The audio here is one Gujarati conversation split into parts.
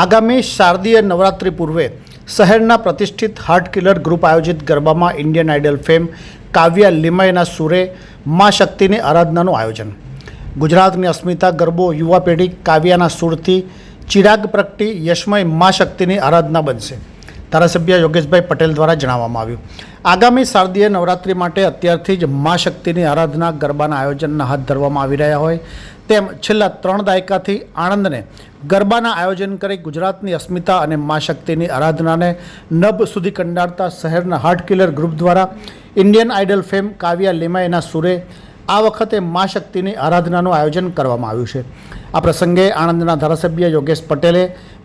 આગામી શારદીય નવરાત્રિ પૂર્વે શહેરના પ્રતિષ્ઠિત હાર્ટ કિલર ગ્રુપ આયોજિત ગરબામાં ઇન્ડિયન આઇડલ ફેમ કાવ્યા લિમાયના સુરે મા શક્તિની આરાધનાનું આયોજન. ગુજરાતની અસ્મિતા ગરબો યુવા પેઢી કાવ્યાના સુરથી ચિરાગ પ્રગટી યશમય મા શક્તિની આરાધના બનશે. ધારાસભ્ય યોગેશભાઈ પટેલ દ્વારા જણાવવામાં આવ્યું. આગામી શારદીય નવરાત્રિ માટે અત્યારથી જ મા શક્તિની આરાધના ગરબાના આયોજનના હાથ ધરવામાં આવી રહ્યા હોય. તેમ છેલ્લા ત્રણ દાયકાથી આણંદને ગરબાના આયોજન કરી ગુજરાતની અસ્મિતા અને મા શક્તિની આરાધનાને નભ સુધી કંડારતા શહેરના હાર્ટ કિલર ગ્રુપ દ્વારા ઇન્ડિયન આઇડલ ફેમ કાવ્યા લીમાયના સુરે આ વખતે મા શક્તિની આરાધનાનું આયોજન કરવામાં આવ્યું છે. આ પ્રસંગે આણંદના ધારાસભ્ય યોગેશ પટેલે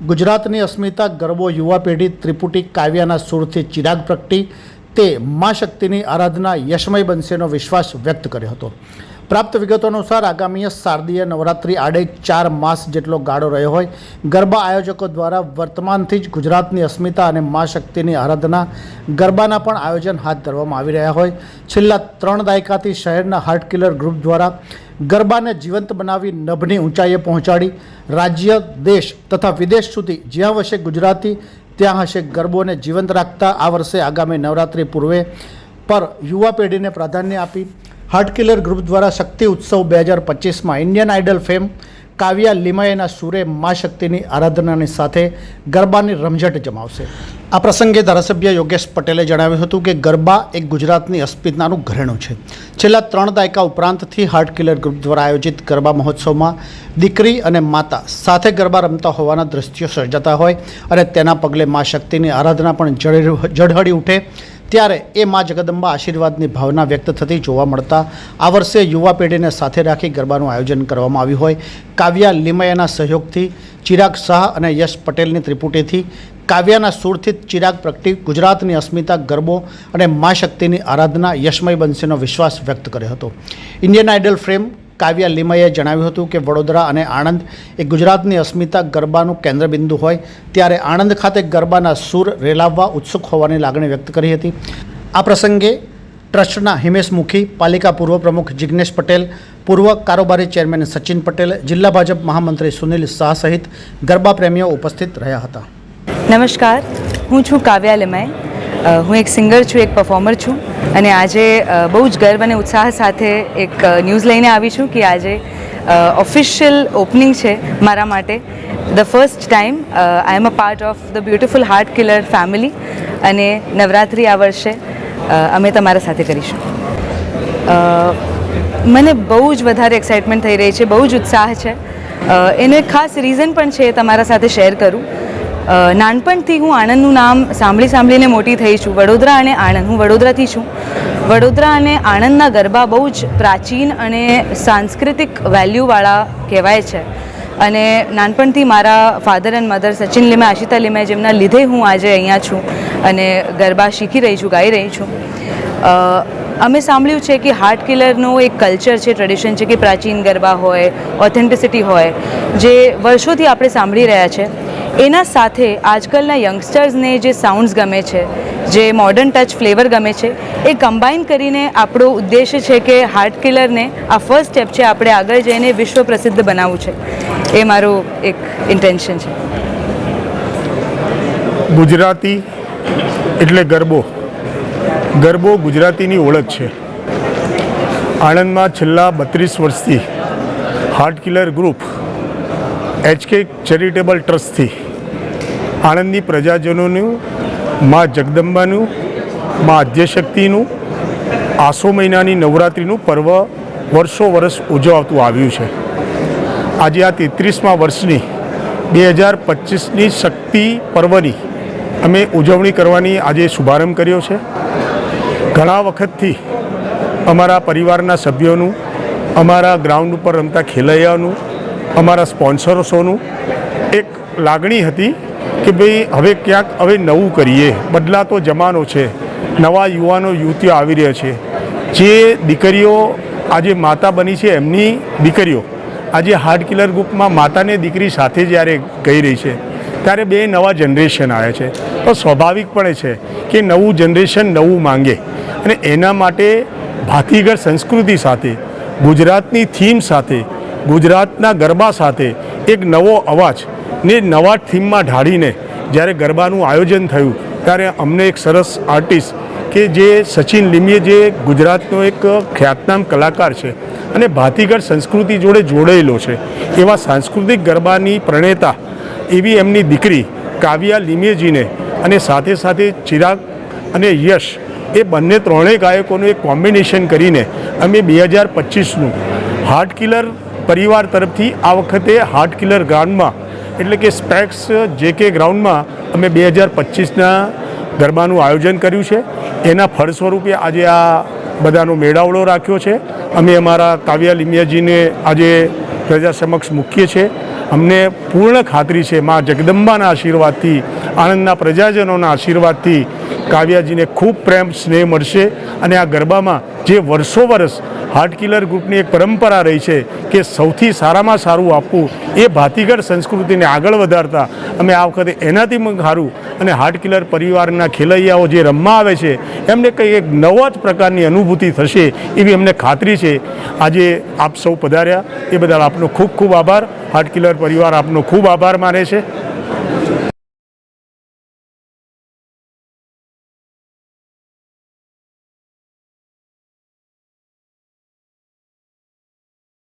ગુજરાતની અસ્મિતા ગરબો યુવા પેઢી ત્રિપુટી કાવ્યાના સુરથી ચિરાગ પ્રગટી તે મા શક્તિની આરાધના યશમય બનશેનો વિશ્વાસ વ્યક્ત કર્યો હતો. પ્રાપ્ત વિગતો અનુસાર આગામી શારદીય નવરાત્રિ આડે ચાર માસ જેટલો ગાળો રહ્યો હોય. ગરબા આયોજકો દ્વારા વર્તમાનથી જ ગુજરાતની અસ્મિતા અને મા શક્તિની આરાધના ગરબાના પણ આયોજન હાથ ધરવામાં આવી રહ્યા હોય. છેલ્લા ત્રણ દાયકાથી શહેરના હાર્ટ કિલર ગ્રુપ દ્વારા ગરબાને જીવંત બનાવી નભની ઊંચાઈએ પહોંચાડી રાજ્ય, દેશ તથા વિદેશ સુધી જ્યાં વશે ગુજરાતી, ત્યાં હશે ગરબોને જીવંત રાખતા આ વર્ષે આગામી નવરાત્રિ પૂર્વે પર યુવા પેઢીને પ્રાધાન્ય આપી હાર્ટ કિલર ગ્રુપ દ્વારા શક્તિ ઉત્સવ બે હજાર પચીસમાં ઇન્ડિયન આઇડલ ફેમ કાવ્યા લિમાયના સુરે મા શક્તિની આરાધનાની સાથે ગરબાની રમઝટ જમાવશે. આ પ્રસંગે ધારાસભ્ય યોગેશ પટેલે જણાવ્યું હતું કે ગરબા એક ગુજરાતની અસ્મિતાનું ઘરેણું છે. છેલ્લા ત્રણ દાયકા ઉપરાંતથી હાર્ટ કિલર ગ્રુપ દ્વારા આયોજિત ગરબા મહોત્સવમાં દીકરી અને માતા સાથે ગરબા રમતા હોવાના દ્રશ્યો સર્જાતા હોય અને તેના પગલે મા શક્તિની આરાધના પણ જળહળી ઉઠે. ત્યારે એ મા જગદંબા આશીર્વાદની ભાવના વ્યક્ત થતી જોવા મળતા આ વર્ષે યુવા પેઢીને સાથે રાખી ગરબાનું આયોજન કરવામાં આવ્યું હોય. કાવ્યા લિમયાના સહયોગથી ચિરાગ શાહ અને યશ પટેલની ત્રિપુટીથી કાવ્યાના સુરથી ચિરાગ પ્રગટી, ગુજરાતની અસ્મિતા ગરબો અને મા શક્તિની આરાધના યશમય બનશેનો વિશ્વાસ વ્યક્ત કર્યો હતો. ઇન્ડિયન આઇડલ ફ્રેમ કાવ્યા લીમૈયાએ જણાવ્યું હતું કે વડોદરા અને આણંદ એ ગુજરાતની અસ્મિતા ગરબાનું કેન્દ્રબિંદુ હોય ત્યારે આણંદ ખાતે ગરબાના સૂર રેલાવવા ઉત્સુક હોવાની લાગણી વ્યક્ત કરી હતી. આ પ્રસંગે ટ્રસ્ટના હિમેશ મુખી, પાલિકા પૂર્વ પ્રમુખ જિજ્ઞેશ પટેલ, પૂર્વ કારોબારી ચેરમેન સચિન પટેલ, જિલ્લા ભાજપ મહામંત્રી સુનિલ શાહ સહિત ગરબા પ્રેમીઓ ઉપસ્થિત રહ્યા હતા. નમસ્કાર. હું છું કાવ્યા લેમાય હું એક સિંગર છું, એક પરફોર્મર છું. અને આજે બહુ જ ગર્વ અને ઉત્સાહ સાથે એક ન્યૂઝ લઈને આવી છું કે આજે ઓફિશિયલ ઓપનિંગ છે મારા માટે. The first time I am a part of the beautiful heart killer family અને નવરાત્રિ આ વર્ષે અમે તમારા સાથે કરીશું. મને બહુ જ વધારે એક્સાઇટમેન્ટ થઈ રહી છે, બહુ જ ઉત્સાહ છે. એનું એક ખાસ રીઝન પણ છે તમારા સાથે શેર કરું. નાનપણથી હું આણંદનું નામ સાંભળી સાંભળીને મોટી થઈ છું. વડોદરા અને આણંદ, હું વડોદરાથી છું. વડોદરા અને આણંદના ગરબા બહુ જ પ્રાચીન અને સાંસ્કૃતિક વેલ્યુવાળા કહેવાય છે. અને નાનપણથી મારા father and mother Sachin Limaye Ashita Limaye જેમના લીધે હું આજે અહીંયા છું અને ગરબા શીખી રહી છું, ગાઈ રહી છું. અમે સાંભળ્યું છે કે હાર્ટ કિલરનો એક કલ્ચર છે ટ્રેડિશન છે કે પ્રાચીન ગરબા હોય ઓથેન્ટિસિટી હોય, જે વર્ષોથી આપણે સાંભળી રહ્યા છે. એના સાથે આજકાલના યંગસ્ટર્સને જે સાઉન્ડ્સ ગમે છે, જે મોડર્ન ટચ ફ્લેવર ગમે છે, એ કમ્બાઈન કરીને આપણો ઉદ્દેશ્ય છે કે હાર્ટ કિલરને આ ફર્સ્ટ સ્ટેપ છે આપણે આગળ જઈને વિશ્વ પ્રસિદ્ધ બનાવવું છે. એ મારું એક ઇન્ટેન્શન છે. ગુજરાતી એટલે ગરબો. ગરબો ગુજરાતીની ઓળખ છે. આણંદમાં છેલ્લા બત્રીસ વર્ષથી heart killer group HK charitable ટ્રસ્ટથી આણંદની પ્રજાજનોનું, મા જગદંબાનું, મા આદ્યશક્તિનું, આસો મહિનાની નવરાત્રિનું પર્વ વર્ષો વર્ષ ઉજવાતું આવ્યું છે. આજે આ તેત્રીસમાં વર્ષની બે હજાર પચીસની શક્તિ પર્વની અમે ઉજવણી કરવાની આજે શુભારંભ કર્યો છે. ઘણા વખતથી અમારા પરિવારના સભ્યોનું, અમારા ગ્રાઉન્ડ ઉપર રમતા ખેલૈયાઓનું અમારા સ્પોન્સર્સોનું એક લાગણી હતી કે ભાઈ હવે ક્યાંક હવે નવું કરીએ. બદલાતો જમાનો છે. નવા યુવાનો, યુવતીઓ આવી રહ્યા છે. જે દીકરીઓ આજે માતા બની છે એમની દીકરીઓ. આજે હાર્ડ કિલર ગ્રુપમાં માતાને દીકરી સાથે જ્યારે ગઈ રહી છે, ત્યારે બે નવા જનરેશન આવ્યા છે. તો સ્વાભાવિકપણે છે કે નવું જનરેશન નવું માંગે. અને એના માટે ભાતીગળ સંસ્કૃતિ સાથે, ગુજરાતની થીમ સાથે ગુજરાતના ગરબા સાથે એક નવો અવાજ ને નવા થીમમાં ઢાળીને જ્યારે ગરબાનું આયોજન થયું, ત્યારે અમને એક સરસ આર્ટિસ્ટ કે જે સચિન લીમીએ જે ગુજરાતનો એક ખ્યાતનામ કલાકાર છે અને ભાતીગઢ સંસ્કૃતિ જોડે જોડાયેલો છે, એવા સાંસ્કૃતિક ગરબાની પ્રણેતા એવી એમની દીકરી કાવ્યા લીમેજીને અને સાથે સાથે ચિરાગ અને યશ એ બંને ત્રણેય ગાયકોનું એક કોમ્બિનેશન કરીને અમે બે હજાર પચીસનું હાર્ટ કિલર પરિવાર તરફથી આ વખતે હાર્ટ કિલર ગ્રાઉન્ડમાં એટલે કે સ્પેક્સ જે કે ગ્રાઉન્ડમાં અમે બે હજાર પચીસના ગરબાનું આયોજન કર્યું છે. એના ફળ સ્વરૂપે આજે આ બધાનો મેળાવડો રાખ્યો છે. અમે અમારા કાવ્યા લિમિયાજીને આજે પ્રજા સમક્ષ મૂકીએ છીએ. અમને પૂર્ણ ખાતરી છે મા જગદંબાના આશીર્વાદથી આણંદના પ્રજાજનોના આશીર્વાદથી કાવ્યાજીને ખૂબ પ્રેમ, સ્નેહ મળશે અને આ ગરબામાં જે વર્ષો વર્ષ હાર્ટ ગ્રુપની એક પરંપરા રહી છે કે સૌથી સારામાં સારું આપવું એ ભાતીગઢ સંસ્કૃતિને આગળ વધારતા અમે આ વખતે એનાથી સારું અને હાર્ટ કિલર પરિવારના ખેલૈયાઓ જે રમવા આવે છે, એમને કંઈ એક નવા જ પ્રકારની અનુભૂતિ થશે એવી અમને ખાતરી છે. આજે આપ સૌ પધાર્યા. એ બદલ આપનો ખૂબ ખૂબ આભાર. હાર્ટ કિલર પરિવાર આપનો ખૂબ આભાર માને છે.